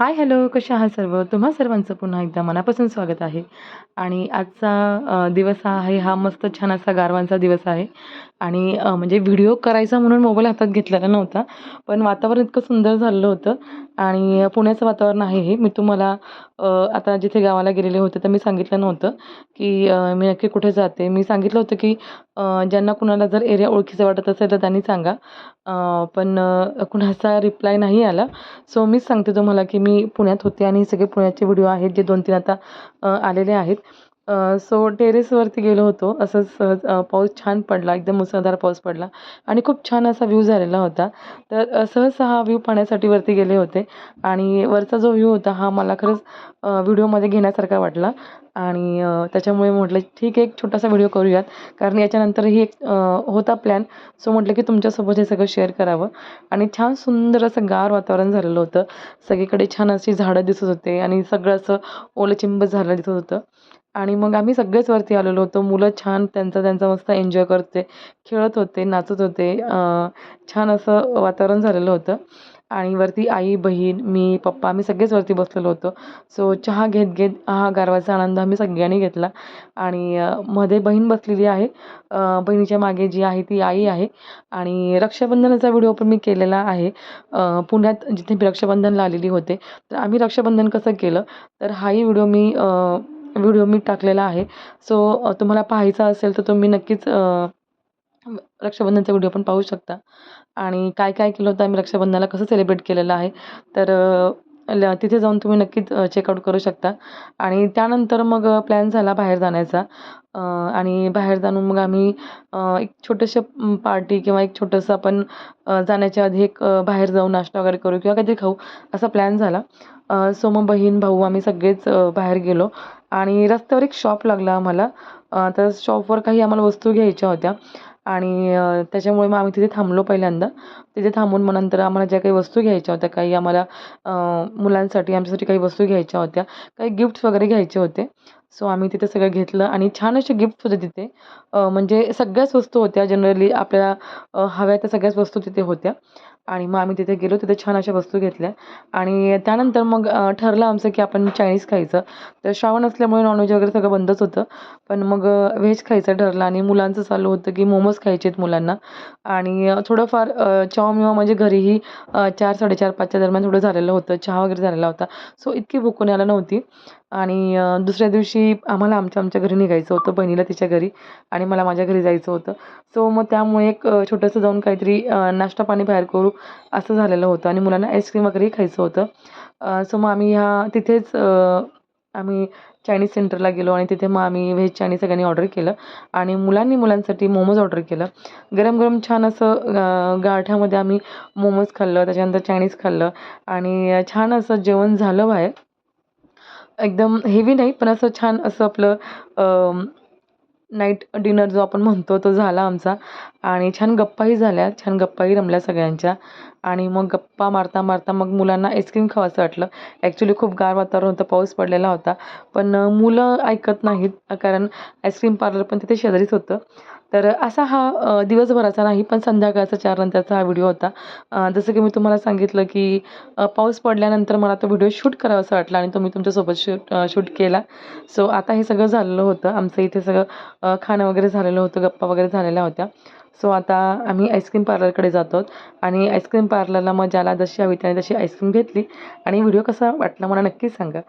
Hi hello कसे आहात सर्व? तुम्हा सर्वांचं पुन्हा एकदा मनापासून स्वागत आहे. आणि आजचा दिवस हा आहे हा मस्त छान असा गारवांचा दिवस आहे. आणि म्हणजे व्हिडिओ करायचा म्हणून मोबाईल हातात घेतलेला नव्हता पण वातावरण इतकं सुंदर झालेलं होतं. आणि पुण्याचं वातावरण आहे हे. मी तुम्हाला आता जिथे गावाला गेलेले होते तर मी सांगितलं नव्हतं की मी नक्की कुठे जाते. मी सांगितलं होतं की ज्यांना कुणाला जर एरिया ओळखीचा वाटत असेल तर त्यांनी सांगा. पण कुणाचा रिप्लाय नाही आला. सो मीच सांगते तुम्हाला की मी पुण्यात होते आणि सगळे पुण्याचे व्हिडिओ आहेत जे दोन तीन आता आलेले आहेत. सो टेरेसवरती गेलो होतो. असंच सहज पाऊस छान पडला. एकदम मुसळधार पाऊस पडला. आणि खूप छान असा व्ह्यू झालेला होता. तर सहज हा व्ह्यू पाहण्यासाठी वरती गेले होते. आणि वरचा जो व्ह्यू होता हा मला खरंच व्हिडिओमध्ये घेण्यासारखा वाटला. आणि त्याच्यामुळे म्हटलं ठीक आहे एक छोटासा व्हिडिओ करूयात. कारण याच्यानंतरही एक होता प्लॅन सो म्हटलं की तुमच्यासोबत हे सगळं शेअर करावं. आणि छान सुंदर असं गार वातावरण झालेलं होतं. सगळीकडे छान अशी झाडं दिसत होते. आणि सगळं असं ओलंचिंब झालं दिसत होतं. आणि मग आम्ही सगळेच वरती आलेलो होतो. मुलं छान त्यांचा त्यांचा मस्त एन्जॉय करते खेळत होते नाचत होते. छान असं वातावरण झालेलं होतं. आणि वरती आई बहीण मी पप्पा आम्ही सगळेच वरती बसलेलो होतो. सो चहा घेत घेत हा गारवाचा आनंद आम्ही सगळ्यांनी घेतला. आणि मध्ये बहीण बसलेली आहे. बहिणीच्या मागे जी आहे ती आई आहे. आणि रक्षाबंधनाचा व्हिडिओ पण मी केलेला आहे. पुण्यात जिथे मी रक्षाबंधनला आलेली होते. तर आम्ही रक्षाबंधन कसं केलं? तर हाही व्हिडिओ मी व्हिडिओ मी टाकलेला आहे. सो तुम्हाला पाहायचा असेल तर तुम्ही नक्कीच रक्षाबंधनचा व्हिडिओ पण पाहू शकता. आणि काय काय केलं होतं आम्ही रक्षाबंधनाला कसं सेलिब्रेट केलेलं आहे तर ल तिथे जाऊन तुम्ही नक्कीच चेकआउट करू शकता. आणि त्यानंतर मग प्लॅन झाला बाहेर जाण्याचा. आणि बाहेर जाऊन मग आम्ही एक छोटेसे पार्टी किंवा एक छोटंसं आपण जाण्याच्या आधी एक बाहेर जाऊन नाश्ता वगैरे करू किंवा काहीतरी खाऊ असा प्लॅन झाला. सो मग बहीण भाऊ आम्ही सगळेच बाहेर गेलो. आणि रस्त्यावर एक शॉप लागला आम्हाला. तर शॉपवर काही आम्हाला वस्तू घ्यायच्या होत्या. आणि त्याच्यामुळे मग आम्ही तिथे थांबलो पहिल्यांदा. तिथे थांबून मग नंतर आम्हाला ज्या काही वस्तू घ्यायच्या होत्या काही आम्हाला मुलांसाठी आमच्यासाठी काही वस्तू घ्यायच्या होत्या काही गिफ्ट्स वगैरे घ्यायचे होते. सो आम्ही तिथे सगळं घेतलं आणि छान असे गिफ्ट होते तिथे. म्हणजे सगळ्याच वस्तू होत्या. जनरली आपल्याला हव्या त्या सगळ्याच वस्तू तिथे होत्या. आणि मग आम्ही तिथे गेलो तिथे छान अशा वस्तू घेतल्या. आणि त्यानंतर मग ठरलं आमचं की आपण चायनीज खायचं. तर श्रावण असल्यामुळे नॉनव्हेज वगैरे सगळं बंदच होतं. पण मग व्हेज खायचं ठरलं आणि मुलांचं चालू होतं की मोमोज खायचे आहेत मुलांना. आणि थोडंफार अ, चॉमिवा म्हणजे घरीही चार साडेचार पाचच्या दरम्यान थोडं झालेलं होतं. चहा वगैरे झालेला होता. सो इतकी भूक आला नव्हती. आणि दुसऱ्या दिवशी आम्हाला आमच्या आमच्या घरी निघायचं होतं बहिणीला तिच्या घरी आणि मला माझ्या घरी जायचं होतं. सो मग त्यामुळे एक छोटंसं जाऊन काहीतरी नाश्ता पाणी बाहेर करू असं झालेलं होतं आणि मुलांना आईस्क्रीम वगैरेही खायचं होतं. सो मग आम्ही ह्या तिथेच आम्ही चायनीज सेंटरला गेलो आणि तिथे मग आम्ही व्हेज चायनीज सगळ्यांनी ऑर्डर केलं आणि मुलांनी मुलांसाठी मोमोज ऑर्डर केलं. गरम गरम छान असं गारठ्यामध्ये आम्ही मोमोज खाल्लं त्याच्यानंतर चायनीज खाल्लं आणि छान असं जेवण झालं बाहेर. एकदम हेवी नाही पण असं छान असं आपलं नाईट डिनर जो आपण म्हणतो तो झाला आमचा. आणि छान गप्पाही झाल्या छान गप्पाही रमल्या सगळ्यांच्या. आणि मग गप्पा मारता मारता मग मुलांना आईस्क्रीम खावंसं वाटलं. ॲक्च्युली खूप गार वातावरण होतं पाऊस पडलेला होता. पण मुलं ऐकत नाहीत कारण आईस्क्रीम पार्लर पण तिथे शेजारीच होतं. तर असा हा दिवसभराचा नाही पण संध्याकाळचा चार नंतरचा हा व्हिडिओ होता. जसं की मी तुम्हाला सांगितलं की पाऊस पडल्यानंतर मला तो व्हिडिओ शूट करावासा वाटला आणि तो मी तुमच्यासोबत शूट शूट केला. सो आता हे सगळं झालेलं होतं. आमचं इथे सगळं खाणं वगैरे झालेलं होतं गप्पा वगैरे झालेल्या होत्या. सो आता आम्ही आईस्क्रीम पार्लरकडे जातो आणि आईस्क्रीम पार्लरला मग ज्याला जशी हवी त्याने तशी आईस्क्रीम घेतली. आणि व्हिडिओ कसा वाटला मला नक्कीच सांगा.